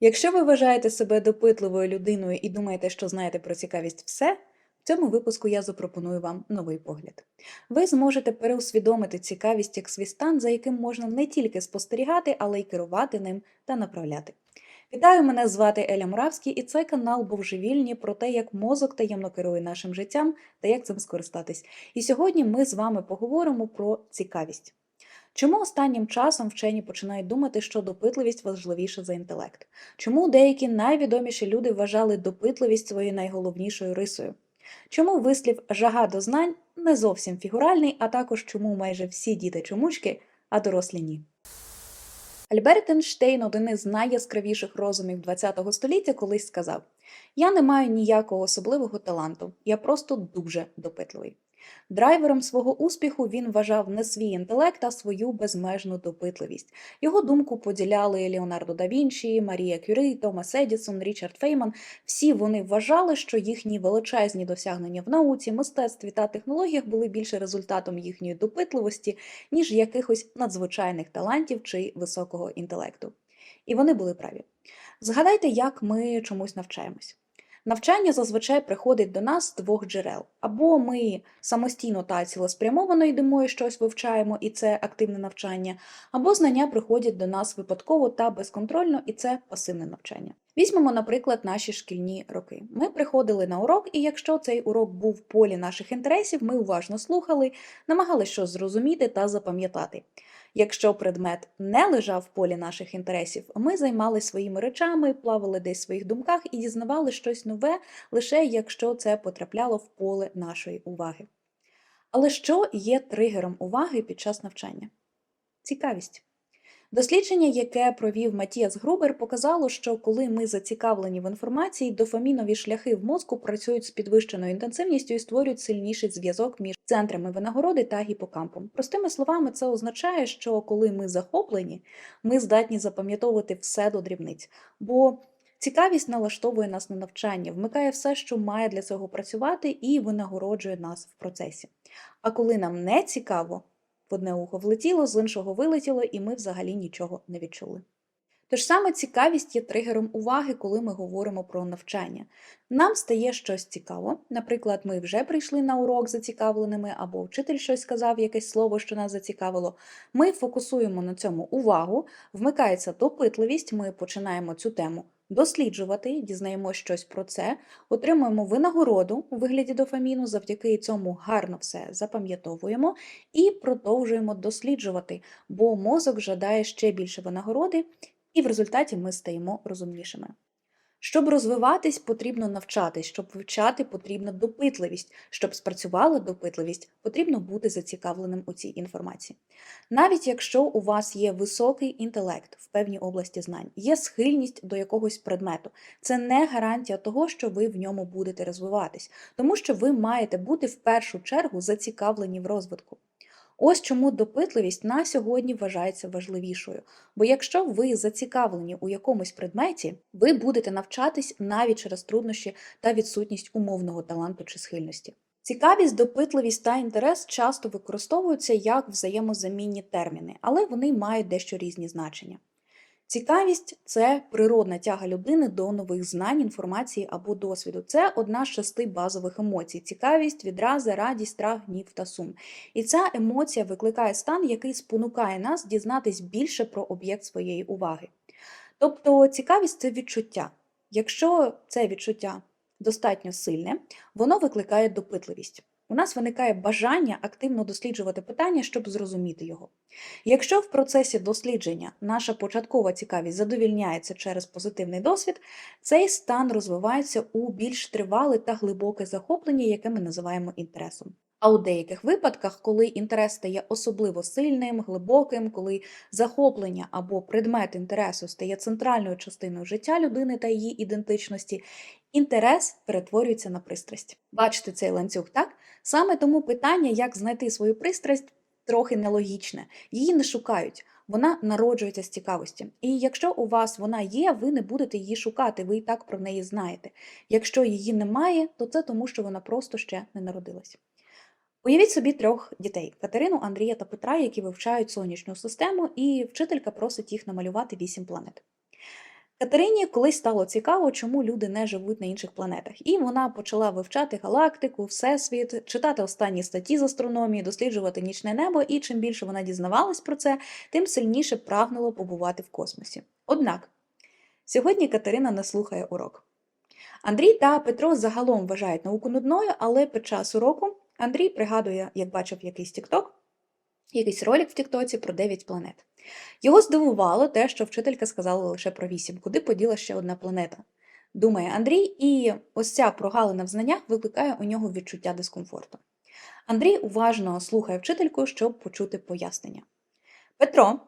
Якщо ви вважаєте себе допитливою людиною і думаєте, що знаєте про цікавість все, в цьому випуску я запропоную вам новий погляд. Ви зможете переусвідомити цікавість як свій стан, за яким можна не тільки спостерігати, але й керувати ним та направляти. Вітаю, мене звати Еля Муравський, і це канал Божевільні про те, як мозок таємно керує нашим життям та як цим скористатись. І сьогодні ми з вами поговоримо про цікавість. Чому останнім часом вчені починають думати, що допитливість важливіша за інтелект? Чому деякі найвідоміші люди вважали допитливість своєю найголовнішою рисою? Чому вислів жага до знань не зовсім фігуральний, а також чому майже всі діти чомучки, а дорослі ні? Альберт Ейнштейн, один із найяскравіших розумів ХХ століття, колись сказав: Я не маю ніякого особливого таланту, я просто дуже допитливий. Драйвером свого успіху він вважав не свій інтелект, а свою безмежну допитливість. Його думку поділяли Леонардо да Вінчі, Марія Кюри, Томас Едісон, Річард Фейман. Всі вони вважали, що їхні величезні досягнення в науці, мистецтві та технологіях були більше результатом їхньої допитливості, ніж якихось надзвичайних талантів чи високого інтелекту. І вони були праві. Згадайте, як ми чомусь навчаємось. Навчання зазвичай приходить до нас з двох джерел. Або ми самостійно та цілеспрямовано йдемо і щось вивчаємо, і це активне навчання, або знання приходять до нас випадково та безконтрольно, і це пасивне навчання. Візьмемо, наприклад, наші шкільні роки. Ми приходили на урок, і якщо цей урок був в полі наших інтересів, ми уважно слухали, намагалися щось зрозуміти та запам'ятати. Якщо предмет не лежав в полі наших інтересів, ми займалися своїми речами, плавали десь в своїх думках і дізнавали щось нове, лише якщо це потрапляло в поле нашої уваги. Але що є тригером уваги під час навчання? Цікавість. Дослідження, яке провів Матіас Грубер, показало, що коли ми зацікавлені в інформації, дофамінові шляхи в мозку працюють з підвищеною інтенсивністю і створюють сильніший зв'язок між центрами винагороди та гіпокампом. Простими словами, це означає, що коли ми захоплені, ми здатні запам'ятовувати все до дрібниць. Бо Цікавість налаштовує нас на навчання, вмикає все, що має для цього працювати, і винагороджує нас в процесі. А коли нам не цікаво, в одне ухо влетіло, з іншого вилетіло, і ми взагалі нічого не відчули. Тож саме цікавість є тригером уваги, коли ми говоримо про навчання. Нам стає щось цікаво. Наприклад, ми вже прийшли на урок зацікавленими, або вчитель щось сказав, якесь слово, що нас зацікавило. Ми фокусуємо на цьому увагу, вмикається допитливість, ми починаємо цю тему досліджувати, дізнаємо щось про це, отримуємо винагороду у вигляді дофаміну, завдяки цьому гарно все запам'ятовуємо і продовжуємо досліджувати, бо мозок жадає ще більше винагороди, і в результаті ми стаємо розумнішими. Щоб розвиватись, потрібно навчатись, щоб вивчати, потрібна допитливість. Щоб спрацювала допитливість, потрібно бути зацікавленим у цій інформації. Навіть якщо у вас є високий інтелект в певній області знань, є схильність до якогось предмету, це не гарантія того, що ви в ньому будете розвиватись, тому що ви маєте бути в першу чергу зацікавлені в розвитку. Ось чому допитливість на сьогодні вважається важливішою. Бо якщо ви зацікавлені у якомусь предметі, ви будете навчатись навіть через труднощі та відсутність умовного таланту чи схильності. Цікавість, допитливість та інтерес часто використовуються як взаємозамінні терміни, але вони мають дещо різні значення. Цікавість це природна тяга людини до нових знань, інформації або досвіду. Це одна з шести базових емоцій: цікавість, відрази, радість, страх, гнів та сум. І ця емоція викликає стан, який спонукає нас дізнатись більше про об'єкт своєї уваги. Тобто цікавість це відчуття. Якщо це відчуття достатньо сильне, воно викликає допитливість у нас виникає бажання активно досліджувати питання, щоб зрозуміти його. Якщо в процесі дослідження наша початкова цікавість задовільняється через позитивний досвід, цей стан розвивається у більш тривале та глибоке захоплення, яке ми називаємо інтересом. А у деяких випадках, коли інтерес стає особливо сильним, глибоким, коли захоплення або предмет інтересу стає центральною частиною життя людини та її ідентичності, інтерес перетворюється на пристрасть. Бачите цей ланцюг, так? Саме тому питання, як знайти свою пристрасть, трохи нелогічне. Її не шукають. Вона народжується з цікавості. І якщо у вас вона є, ви не будете її шукати, ви і так про неї знаєте. Якщо її немає, то це тому, що вона просто ще не народилась. Уявіть собі трьох дітей Катерину, Андрія та Петра, які вивчають сонячну систему, і вчителька просить їх намалювати вісім планет. Катерині колись стало цікаво, чому люди не живуть на інших планетах, і вона почала вивчати галактику, всесвіт, читати останні статті з астрономії, досліджувати нічне небо, і чим більше вона дізнавалась про це, тим сильніше прагнула побувати в космосі. Однак сьогодні Катерина не слухає урок. Андрій та Петро загалом вважають науку нудною, але під час уроку Андрій пригадує, як бачив якийсь тікток, якийсь ролик в Тіктоці про 9 планет. Його здивувало те, що вчителька сказала лише про 8, куди поділа ще одна планета. Думає Андрій, і ось ця прогалина в знаннях викликає у нього відчуття дискомфорту. Андрій уважно слухає вчительку, щоб почути пояснення. Петро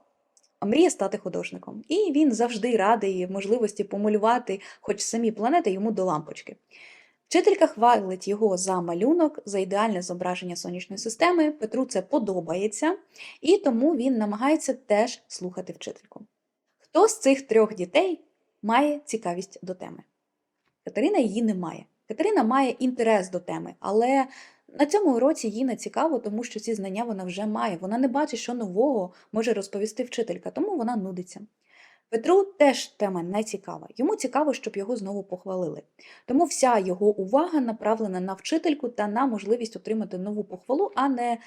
мріє стати художником, і він завжди радий можливості помалювати хоч самі планети йому до лампочки. Вчителька хвалить його за малюнок, за ідеальне зображення сонячної системи. Петру це подобається, і тому він намагається теж слухати вчительку. Хто з цих трьох дітей має цікавість до теми? Катерина її не має. Катерина має інтерес до теми, але на цьому уроці їй не цікаво, тому що ці знання вона вже має. Вона не бачить, що нового може розповісти вчителька, тому вона нудиться. Петру теж тема не цікава. Йому цікаво, щоб його знову похвалили. Тому вся його увага направлена на вчительку та на можливість отримати нову похвалу, а не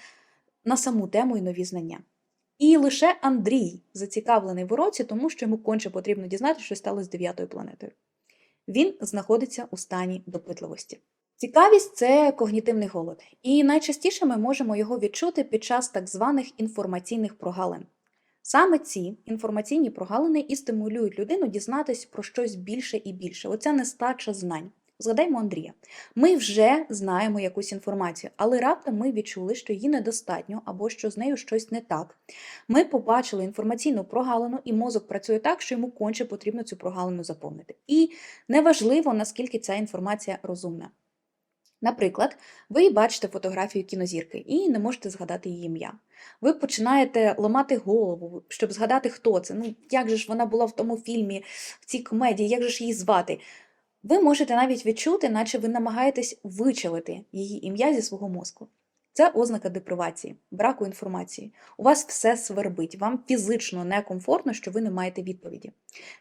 на саму тему і нові знання. І лише Андрій зацікавлений в уроці, тому що йому конче потрібно дізнатися, що сталося з дев'ятою планетою. Він знаходиться у стані допитливості. Цікавість це когнітивний голод, і найчастіше ми можемо його відчути під час так званих інформаційних прогалин. Саме ці інформаційні прогалини і стимулюють людину дізнатись про щось більше і більше. Оця нестача знань. Згадаймо Андрія. Ми вже знаємо якусь інформацію, але раптом ми відчули, що її недостатньо або що з нею щось не так. Ми побачили інформаційну прогалину, і мозок працює так, що йому конче потрібно цю прогалину заповнити. І неважливо, наскільки ця інформація розумна. Наприклад, ви бачите фотографію кінозірки і не можете згадати її ім'я. Ви починаєте ламати голову, щоб згадати, хто це. Ну, як же ж вона була в тому фільмі, в цій комедії, як же ж її звати? Ви можете навіть відчути, наче ви намагаєтесь вичавити її ім'я зі свого мозку. Це ознака депривації, браку інформації. У вас все свербить, вам фізично некомфортно, що ви не маєте відповіді.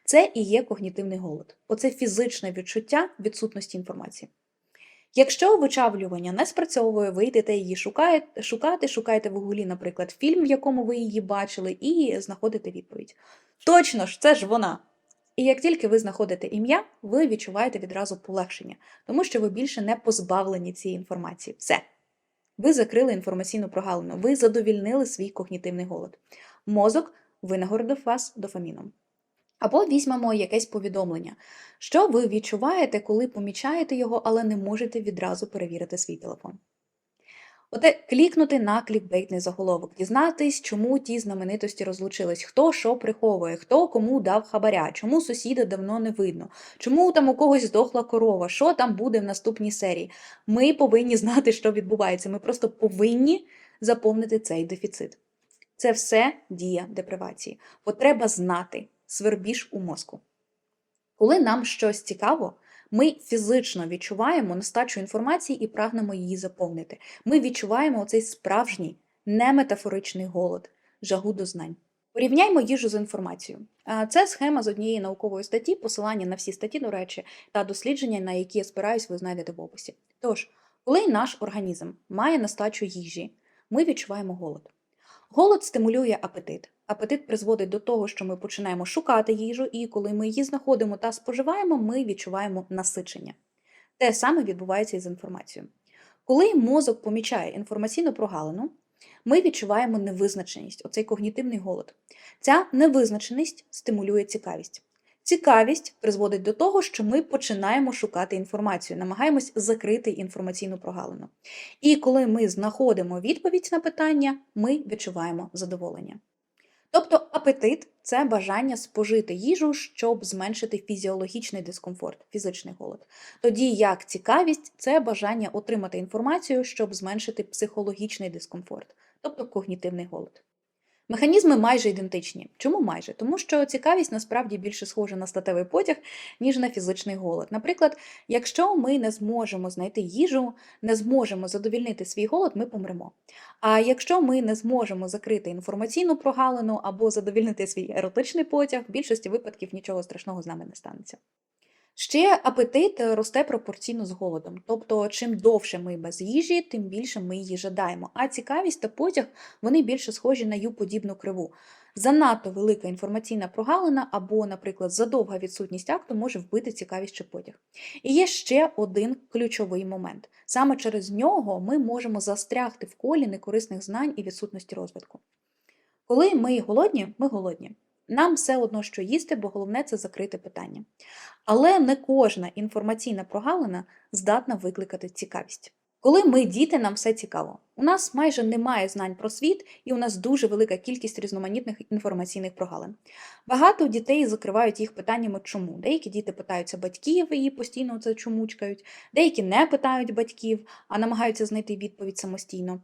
Це і є когнітивний голод. Оце фізичне відчуття відсутності інформації. Якщо вичавлювання не спрацьовує, ви йдете її шукаєте, шукати, шукаєте в гуглі, наприклад, фільм, в якому ви її бачили, і знаходите відповідь. Точно ж, це ж вона! І як тільки ви знаходите ім'я, ви відчуваєте відразу полегшення, тому що ви більше не позбавлені цієї інформації. Все. Ви закрили інформаційну прогалину, ви задовільнили свій когнітивний голод. Мозок винагородив вас дофаміном. Або візьмемо якесь повідомлення, що ви відчуваєте, коли помічаєте його, але не можете відразу перевірити свій телефон. Оте клікнути на клікбейтний заголовок, дізнатись, чому ті знаменитості розлучились, хто що приховує, хто кому дав хабаря, чому сусіда давно не видно, чому там у когось здохла корова, що там буде в наступній серії. Ми повинні знати, що відбувається. Ми просто повинні заповнити цей дефіцит. Це все дія депривації. Бо треба знати свербіж у мозку. Коли нам щось цікаво, ми фізично відчуваємо нестачу інформації і прагнемо її заповнити. Ми відчуваємо оцей справжній неметафоричний голод, жагу до знань. Порівняймо їжу з інформацією. Це схема з однієї наукової статті, посилання на всі статті, до речі, та дослідження, на які я спираюсь, ви знайдете в описі. Тож, коли наш організм має нестачу їжі, ми відчуваємо голод. Голод стимулює апетит. Апетит призводить до того, що ми починаємо шукати їжу, і коли ми її знаходимо та споживаємо, ми відчуваємо насичення. Те саме відбувається і з інформацією. Коли мозок помічає інформаційну прогалину, ми відчуваємо невизначеність, оцей когнітивний голод. Ця невизначеність стимулює цікавість. Цікавість призводить до того, що ми починаємо шукати інформацію, намагаємось закрити інформаційну прогалину. І коли ми знаходимо відповідь на питання, ми відчуваємо задоволення. Тобто апетит це бажання спожити їжу, щоб зменшити фізіологічний дискомфорт, фізичний голод. Тоді як цікавість це бажання отримати інформацію, щоб зменшити психологічний дискомфорт, тобто когнітивний голод. Механізми майже ідентичні. Чому майже? Тому що цікавість насправді більше схожа на статевий потяг, ніж на фізичний голод. Наприклад, якщо ми не зможемо знайти їжу, не зможемо задовільнити свій голод, ми помремо. А якщо ми не зможемо закрити інформаційну прогалину або задовільнити свій еротичний потяг, в більшості випадків нічого страшного з нами не станеться. Ще апетит е, росте пропорційно з голодом. Тобто, чим довше ми без їжі, тим більше ми її жадаємо. А цікавість та потяг вони більше схожі на ю-подібну криву. Занадто велика інформаційна прогалина або, наприклад, задовга відсутність акту може вбити цікавість чи потяг. І є ще один ключовий момент. Саме через нього ми можемо застрягти в колі некорисних знань і відсутності розвитку. Коли ми голодні, ми голодні. Нам все одно, що їсти, бо головне це закрити питання. Але не кожна інформаційна прогалина здатна викликати цікавість. Коли ми діти, нам все цікаво. У нас майже немає знань про світ, і у нас дуже велика кількість різноманітних інформаційних прогалин. Багато дітей закривають їх питаннями чому. Деякі діти питаються батьків і постійно це чомучкають, деякі не питають батьків, а намагаються знайти відповідь самостійно.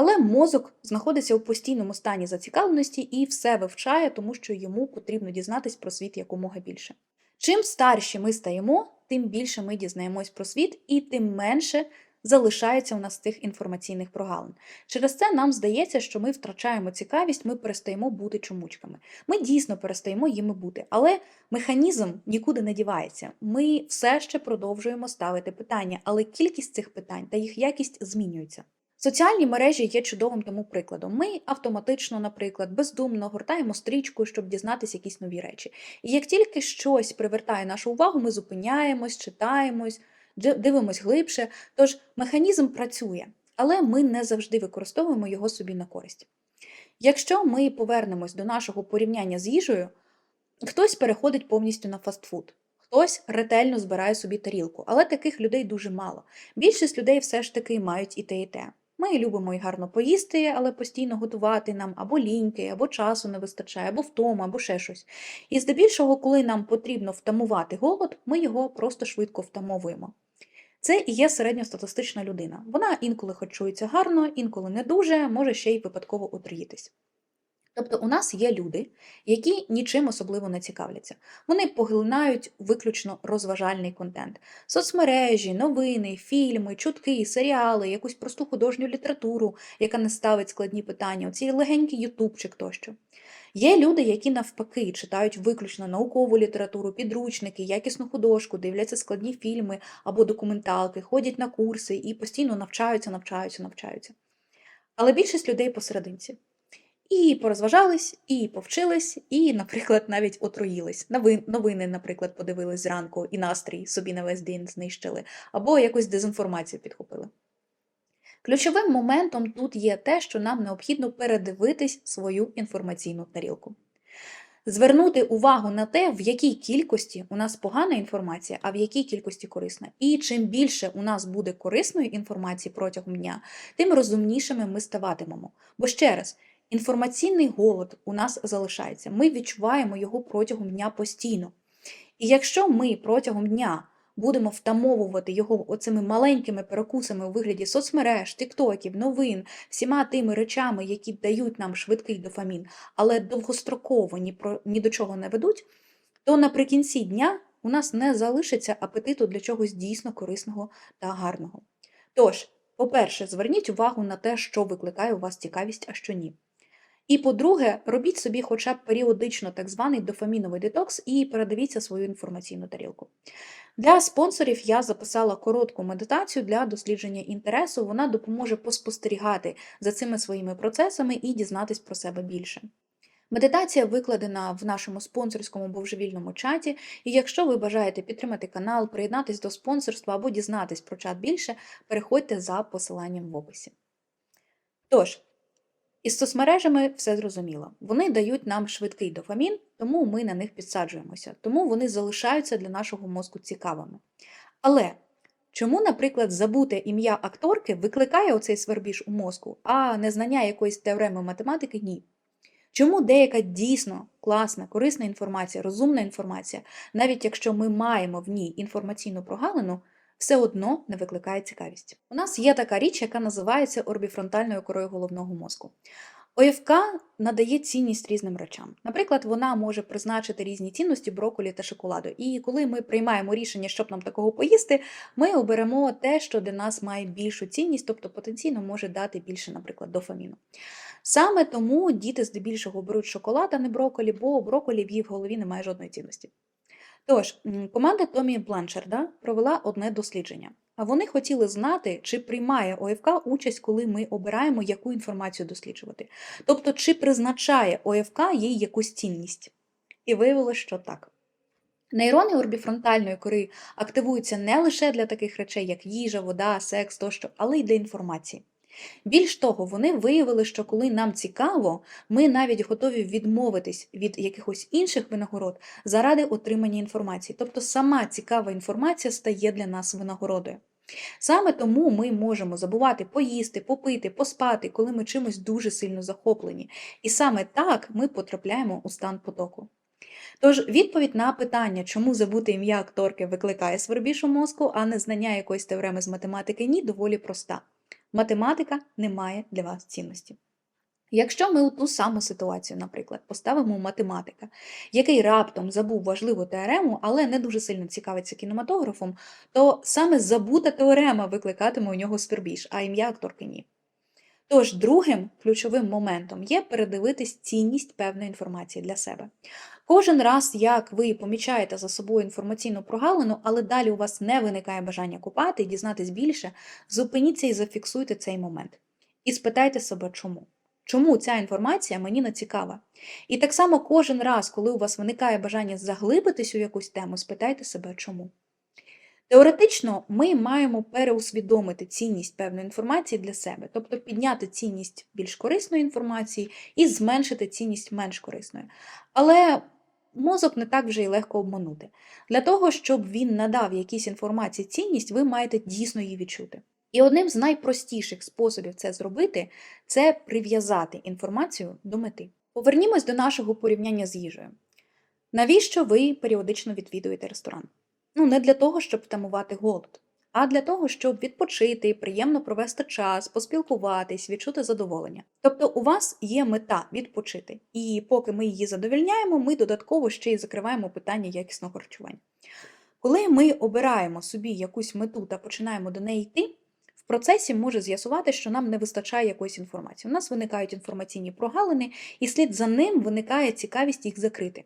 Але мозок знаходиться у постійному стані зацікавленості і все вивчає, тому що йому потрібно дізнатись про світ якомога більше. Чим старші ми стаємо, тим більше ми дізнаємось про світ, і тим менше залишається у нас цих інформаційних прогалин. Через це нам здається, що ми втрачаємо цікавість, ми перестаємо бути чомучками. Ми дійсно перестаємо їми бути, але механізм нікуди не дівається. Ми все ще продовжуємо ставити питання, але кількість цих питань та їх якість змінюється. Соціальні мережі є чудовим тому прикладом. Ми автоматично, наприклад, бездумно гортаємо стрічку, щоб дізнатися якісь нові речі. І як тільки щось привертає нашу увагу, ми зупиняємось, читаємось, дивимось глибше. Тож механізм працює, але ми не завжди використовуємо його собі на користь. Якщо ми повернемось до нашого порівняння з їжею, хтось переходить повністю на фастфуд. Хтось ретельно збирає собі тарілку, але таких людей дуже мало. Більшість людей все ж таки мають і те, і те. Ми любимо і гарно поїсти, але постійно готувати нам або ліньки, або часу не вистачає, або втома, або ще щось. І здебільшого, коли нам потрібно втамувати голод, ми його просто швидко втамовуємо. Це і є середньостатистична людина. Вона інколи харчується гарно, інколи не дуже, може ще й випадково отруїтись. Тобто у нас є люди, які нічим особливо не цікавляться. Вони поглинають виключно розважальний контент: соцмережі, новини, фільми, чутки, серіали, якусь просту художню літературу, яка не ставить складні питання, оці легенький ютубчик тощо. Є люди, які навпаки читають виключно наукову літературу, підручники, якісну художку, дивляться складні фільми або документалки, ходять на курси і постійно навчаються, навчаються, навчаються. Але більшість людей посерединці. І порозважались, і повчились, і, наприклад, навіть отруїлись. Новини, наприклад, подивились зранку і настрій собі на весь день знищили, або якусь дезінформацію підхопили. Ключовим моментом тут є те, що нам необхідно передивитись свою інформаційну тарілку. Звернути увагу на те, в якій кількості у нас погана інформація, а в якій кількості корисна. І чим більше у нас буде корисної інформації протягом дня, тим розумнішими ми ставатимемо. Бо ще раз, Інформаційний голод у нас залишається. Ми відчуваємо його протягом дня постійно. І якщо ми протягом дня будемо втамовувати його оцими маленькими перекусами у вигляді соцмереж, тіктоків, новин, всіма тими речами, які дають нам швидкий дофамін, але довгостроково ні, про, ні до чого не ведуть, то наприкінці дня у нас не залишиться апетиту для чогось дійсно корисного та гарного. Тож, по-перше, зверніть увагу на те, що викликає у вас цікавість, а що ні. І по-друге, робіть собі хоча б періодично так званий дофаміновий детокс і передивіться свою інформаційну тарілку. Для спонсорів я записала коротку медитацію для дослідження інтересу. Вона допоможе поспостерігати за цими своїми процесами і дізнатись про себе більше. Медитація викладена в нашому спонсорському божевільному чаті, і якщо ви бажаєте підтримати канал, приєднатись до спонсорства або дізнатись про чат більше, переходьте за посиланням в описі. Тож, із соцмережами все зрозуміло. Вони дають нам швидкий дофамін, тому ми на них підсаджуємося, тому вони залишаються для нашого мозку цікавими. Але чому, наприклад, забуте ім'я акторки викликає оцей свербіж у мозку, а незнання якоїсь теореми математики ні? Чому деяка дійсно класна, корисна інформація, розумна інформація, навіть якщо ми маємо в ній інформаційну прогалину, все одно не викликає цікавість. У нас є така річ, яка називається орбіфронтальною корою головного мозку. ОФК надає цінність різним речам. Наприклад, вона може призначити різні цінності брокколі та шоколаду. І коли ми приймаємо рішення, щоб нам такого поїсти, ми оберемо те, що для нас має більшу цінність, тобто потенційно може дати більше, наприклад, дофаміну. Саме тому діти здебільшого беруть шоколад, а не брокколі, бо брокколі в її в голові немає жодної цінності. Тож, команда Томі Бланшерда провела одне дослідження. А вони хотіли знати, чи приймає ОФК участь, коли ми обираємо, яку інформацію досліджувати. Тобто, чи призначає ОФК їй якусь цінність. І виявилося, що так. Нейрони орбіфронтальної кори активуються не лише для таких речей, як їжа, вода, секс тощо, але й для інформації. Більш того, вони виявили, що коли нам цікаво, ми навіть готові відмовитись від якихось інших винагород заради отримання інформації. Тобто сама цікава інформація стає для нас винагородою. Саме тому ми можемо забувати поїсти, попити, поспати, коли ми чимось дуже сильно захоплені. І саме так ми потрапляємо у стан потоку. Тож відповідь на питання, чому забути ім'я акторки викликає свербіж у мозку, а не знання якоїсь теореми з математики, ні, доволі проста. Математика не має для вас цінності. Якщо ми у ту саму ситуацію, наприклад, поставимо математика, який раптом забув важливу теорему, але не дуже сильно цікавиться кінематографом, то саме забута теорема викликатиме у нього свербіж, а ім'я акторки ні. Тож, другим ключовим моментом є передивитись цінність певної інформації для себе. Кожен раз, як ви помічаєте за собою інформаційну прогалину, але далі у вас не виникає бажання купати і дізнатись більше, зупиніться і зафіксуйте цей момент. І спитайте себе, чому. Чому ця інформація мені не цікава? І так само кожен раз, коли у вас виникає бажання заглибитись у якусь тему, спитайте себе, чому. Теоретично ми маємо переусвідомити цінність певної інформації для себе, тобто підняти цінність більш корисної інформації і зменшити цінність менш корисної. Але мозок не так вже й легко обманути. Для того, щоб він надав якійсь інформації цінність, ви маєте дійсно її відчути. І одним з найпростіших способів це зробити це прив'язати інформацію до мети. Повернімось до нашого порівняння з їжею. Навіщо ви періодично відвідуєте ресторан? Ну, не для того, щоб втамувати голод, а для того, щоб відпочити, приємно провести час, поспілкуватись, відчути задоволення. Тобто у вас є мета відпочити, і поки ми її задовільняємо, ми додатково ще й закриваємо питання якісного харчування. Коли ми обираємо собі якусь мету та починаємо до неї йти, в процесі може з'ясувати, що нам не вистачає якоїсь інформації. У нас виникають інформаційні прогалини, і слід за ним виникає цікавість їх закрити,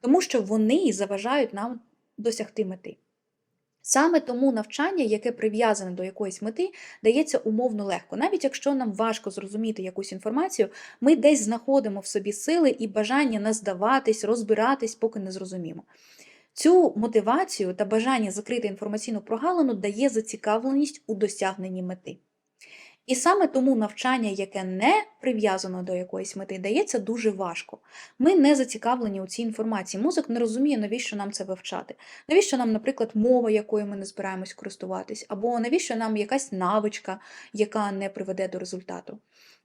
тому що вони заважають нам досягти мети. Саме тому навчання, яке прив'язане до якоїсь мети, дається умовно легко. Навіть якщо нам важко зрозуміти якусь інформацію, ми десь знаходимо в собі сили і бажання не здаватись, розбиратись, поки не зрозумімо. Цю мотивацію та бажання закрити інформаційну прогалину дає зацікавленість у досягненні мети. І саме тому навчання, яке не прив'язано до якоїсь мети, дається дуже важко. Ми не зацікавлені у цій інформації. Мозок не розуміє, навіщо нам це вивчати. Навіщо нам, наприклад, мова, якою ми не збираємось користуватись, або навіщо нам якась навичка, яка не приведе до результату.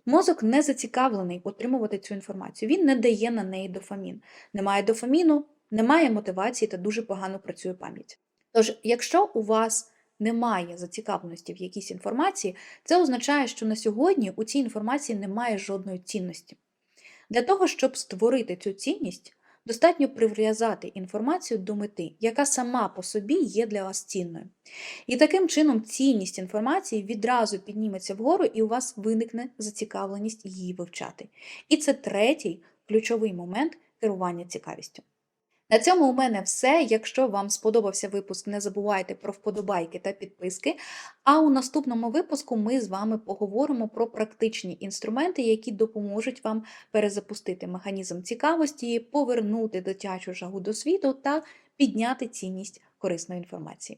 Мозок не зацікавлений отримувати цю інформацію. Він не дає на неї дофамін. Немає дофаміну, немає мотивації та дуже погано працює пам'ять. Тож, якщо у вас немає зацікавленості в якійсь інформації, це означає, що на сьогодні у цій інформації немає жодної цінності. Для того, щоб створити цю цінність, достатньо прив'язати інформацію до мети, яка сама по собі є для вас цінною. І таким чином цінність інформації відразу підніметься вгору, і у вас виникне зацікавленість її вивчати. І це третій ключовий момент керування цікавістю. На цьому у мене все. Якщо вам сподобався випуск, не забувайте про вподобайки та підписки. А у наступному випуску ми з вами поговоримо про практичні інструменти, які допоможуть вам перезапустити механізм цікавості, повернути дитячу жагу до світу та підняти цінність корисної інформації.